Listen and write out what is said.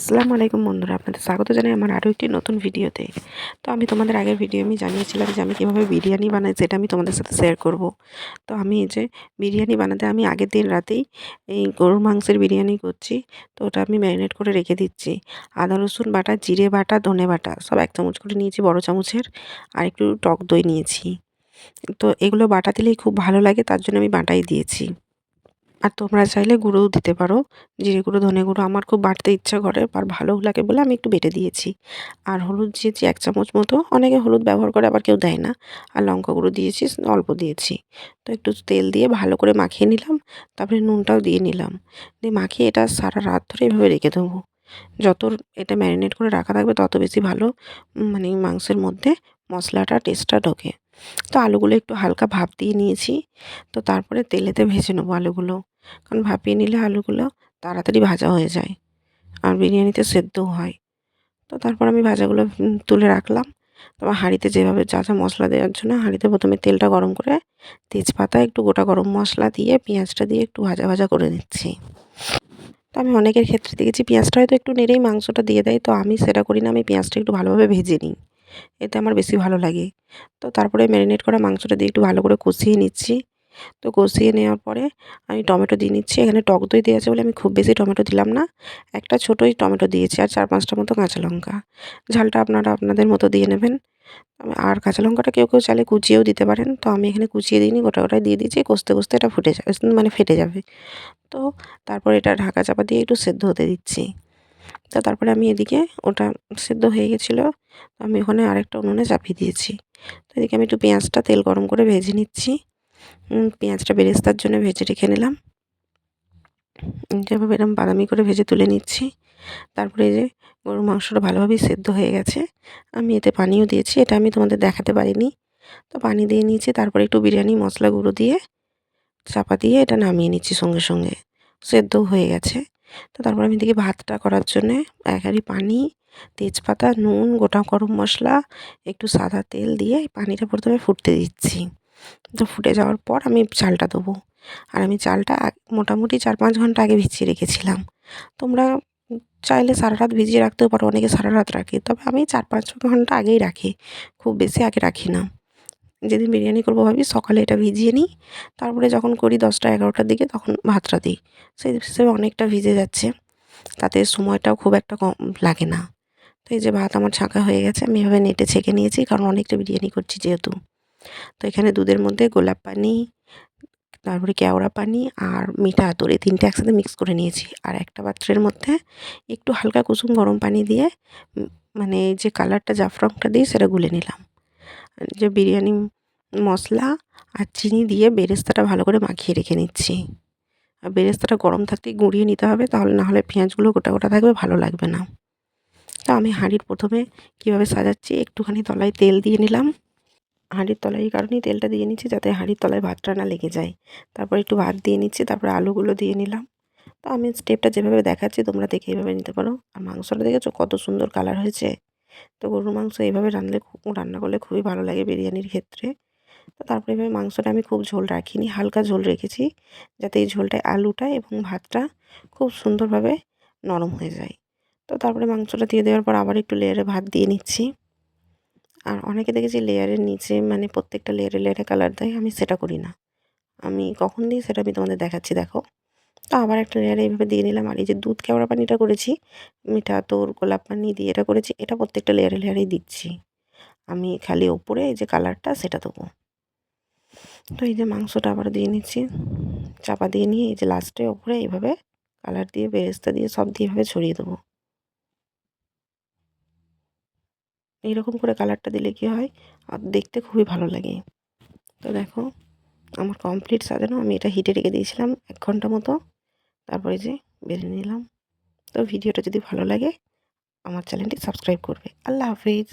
আসসালামু আলাইকুম বন্ধুরা, আপনাদের স্বাগত জানাই আমার আরও একটি নতুন ভিডিওতে। তো আমি তোমাদের আগের ভিডিও আমি জানিয়েছিলাম যে আমি কীভাবে বিরিয়ানি বানাই, সেটা আমি তোমাদের সাথে শেয়ার করব। তো আমি এই যে বিরিয়ানি বানাতে, আমি আগের দিন রাতেই এই গরুর মাংসের বিরিয়ানি করছি, তো ওটা আমি ম্যারিনেট করে রেখে দিচ্ছি। আদা, রসুন বাটা, জিরে বাটা, ধনে বাটা, সব এক চামচ করে নিয়েছি, বড় চামচের, আর একটু টক দই নিয়েছি। তো এগুলো বাটা দিলেই খুব ভালো লাগে, তার জন্য আমি বাটাই দিয়েছি। আর তোমরা চাইলে গুঁড়োও দিতে পারো। জিরে গুঁড়ো, ধনে গুঁড়ো আমার খুব বাটতে ইচ্ছা করে, আর ভালোও লাগে বলে আমি একটু বেটে দিয়েছি। আর হলুদ দিয়েছি এক চামচ মতো, অনেকে হলুদ ব্যবহার করে, আবার কেউ দেয় না। আর লঙ্কা গুঁড়ো দিয়েছি, অল্প দিয়েছি। তো একটু তেল দিয়ে ভালো করে মাখিয়ে নিলাম, তারপরে নুনটাও দিয়ে নিলাম। দিয়ে মাখিয়ে এটা সারা রাত ধরে এভাবে রেখে দেবো। যত এটা ম্যারিনেট করে রাখা থাকবে, তত বেশি ভালো মানে মাংসের মধ্যে মশলাটা টেস্টটা ঢোকে। তো আলুগুলো একটু হালকা ভাপ দিয়ে নিয়েছি। তো তারপরে তেলেতে ভেজে নেব আলুগুলো। কারণ ভাপিয়ে নিলে আলুগুলো তাড়াতাড়ি ভাজা হয়ে যায়। আর বিরিয়ানিতে সেদ্ধও হয়। তো তারপর আমি ভাজাগুলো তুলে রাখলাম। তারপর হাঁড়িতে যেভাবে যা যা মশলা দেওয়ার জন্য হাঁড়িতে প্রথমে তেলটা গরম করে তেজপাতা, একটু গোটা গরম মশলা দিয়ে, পেঁয়াজটা দিয়ে একটু ভাজা ভাজা করে নিচ্ছি। তো আমি অনেকের ক্ষেত্রে দেখেছি পেঁয়াজটা হয়তো একটু নেড়েই মাংসটা দিয়ে দেয়। তো আমি সেটা করি না, আমি পেঁয়াজটা একটু ভালোভাবে ভেজে নিই। এতে আমার বেশি ভালো লাগে। তো তারপরে ম্যারিনেট করা মাংসটা দিয়ে একটু ভালো করে কষিয়ে নিচ্ছি। তো কষিয়ে নেওয়ার পরে আমি টমেটো দিয়ে নিচ্ছি। এখানে টক দই দেওয়া আছে বলে আমি খুব বেশি টমেটো দিলাম না। একটা ছোটোই টমেটো দিয়েছি আর চার পাঁচটা মতো কাঁচা লঙ্কা। ঝালটা আপনারা আপনাদের মতো দিয়ে নেবেন। আর কাঁচা লঙ্কাটা কেউ কেউ চাইলে কুচিয়েও দিতে পারেন। তো আমি এখানে কুচিয়ে দিইনি, গোটা গোটায় দিয়ে দিয়েছি। কষতে কষতে এটা ফুটে যাবে মানে ফেটে যাবে। তো তারপর এটা ঢাকা চাপা দিয়ে একটু সেদ্ধ হতে দিচ্ছি। তো তারপরে আমি এদিকে ওটা সেদ্ধ হয়ে গেছিল। আমি ওখানে আরেকটা উনুনে চাপিয়ে দিয়েছি। তো এদিকে আমি একটু পেঁয়াজটা তেল গরম করে ভেজে নিচ্ছি। পেঁয়াজটা বেরেস্তার জন্য ভেজে রেখে নিলাম। যেভাবে এরকম বাদামি করে ভেজে তুলে নিচ্ছি। তারপরে যে গরুর মাংসটা ভালোভাবেই সেদ্ধ হয়ে গেছে। আমি এতে পানিও দিয়েছি। এটা আমি তোমাদের দেখাতে পারিনি। তো পানি দিয়ে নিয়েছি। তারপরে একটু বিরিয়ানি, মশলা গুঁড়ো দিয়ে চাপা দিয়ে এটা নামিয়ে নিচ্ছি সঙ্গে সঙ্গে। সেদ্ধও হয়ে গেছে। তো তারপর আমি দেখি ভাতটা করার জন্যে এক হাঁড়ি পানি, তেজপাতা, নুন, গোটা গরম মশলা, একটু সাদা তেল দিয়ে পানিটা প্রথমে ফুটতে দিচ্ছি। তো ফুটে যাওয়ার পর আমি চালটা দেবো আর আমি চালটা মোটামুটি চার পাঁচ ঘণ্টা আগে ভিজিয়ে রেখেছিলাম। তোমরা চাইলে সারা রাত ভিজিয়ে রাখতেও পারো, অনেকে সারা রাত রাখে। তবে আমি চার পাঁচ ঘণ্টা আগেই রাখি, খুব বেশি আগে রাখি না। যেদিন বিরিয়ানি করব ভাবি, সকালে এটা ভিজিয়ে নিই। তারপরে যখন করি দশটা এগারোটার দিকে, তখন ভাতটা দিই। সেই হিসেবে অনেকটা ভিজে যাচ্ছে। তাতে সময়টাও খুব একটা কম লাগে না। তো এই যে ভাত আমার ছাঁকা হয়ে গেছে, আমি এভাবে নেটে ছেঁকে নিয়েছি, কারণ অনেকটা বিরিয়ানি করছি যেহেতু। তো এখানে দুধের মধ্যে গোলাপ পানি, তারপরে কেওড়া পানি আর মিঠা আতর, এই তিনটে একসাথে মিক্স করে নিয়েছি। আর একটা পাত্রের মধ্যে একটু হালকা কুসুম গরম পানি দিয়ে মানে যে কালারটা জাফরংটা দিই সেটা গুলে নিলাম। যে বিরিয়ানি মশলা আর চিনি দিয়ে বেরেস্তাটা ভালো করে মাখিয়ে রেখে নিচ্ছি। আর বেরেস্তাটা গরম থাকতেই গুঁড়িয়ে নিতে হবে, তাহলে না হলে পেঁয়াজগুলো গোটা গোটা থাকবে, ভালো লাগবে না। তো আমি হাঁড়ির প্রথমে কীভাবে সাজাচ্ছি, একটুখানি তলায় তেল দিয়ে নিলাম। হাঁড়ির তলায় এই কারণেই তেলটা দিয়ে নিচ্ছি, যাতে হাঁড়ির তলায় ভাতটা না লেগে যায়। তারপর একটু ভাত দিয়ে নিচ্ছি, তারপরে আলুগুলো দিয়ে নিলাম। তো আমি স্টেপটা যেভাবে দেখাচ্ছি, তোমরা দেখে এইভাবে নিতে পারো। আর মাংসটা দেখেছ কত সুন্দর কালার হয়েছে? তো গরুর মাংস এইভাবে রাঁধলে রান্না করলে খুবই ভালো লাগে বিরিয়ানির ক্ষেত্রে। তো তারপরে এভাবে মাংসটা আমি খুব ঝোল রাখিনি, হালকা ঝোল রেখেছি যাতে এই ঝোলটায় আলুটা এবং ভাতটা খুব সুন্দরভাবে নরম হয়ে যায়। তো তারপরে মাংসটা দিয়ে দেওয়ার পর আবার একটু লেয়ারে ভাত দিয়ে নিচ্ছি। আর অনেকে দেখেছি লেয়ারের নিচে মানে প্রত্যেকটা লেয়ারে লেয়ারে কালার দেয়, আমি সেটা করি না। আমি কখন দিই সেটা আমি তোমাদের দেখাচ্ছি, দেখো। তো আবার একটা লেয়ারে এইভাবে দিয়ে নিলাম। আর এই যে দুধ কেওড়া পানিটা করেছি, মিঠা, তোর, গোলাপ পানি দিয়ে এটা করেছি, এটা প্রত্যেকটা লেয়ারে লেয়ারেই দিচ্ছি। আমি খালি ওপরে এই যে কালারটা সেটা দেবো। তো এই যে মাংসটা আবার দিয়ে নিচ্ছি, চাপা দিয়ে নিয়ে এই যে লাস্টে ওপরে এইভাবে কালার দিয়ে, বেরেস্তা দিয়ে সব দিয়ে এভাবে ছড়িয়ে দেবো। এইরকম করে কালারটা দিলে কী হয়? আর দেখতে খুবই ভালো লাগে। তো দেখো আমার কমপ্লিট সাজানো আমি এটা হিটে রেখে দিয়েছিলাম এক ঘণ্টা মতো। তারপরে যে বেড়ে নিলাম। তো ভিডিওটা যদি ভালো লাগে, আমার চ্যানেলটি সাবস্ক্রাইব করবে। আল্লাহ হাফিজ।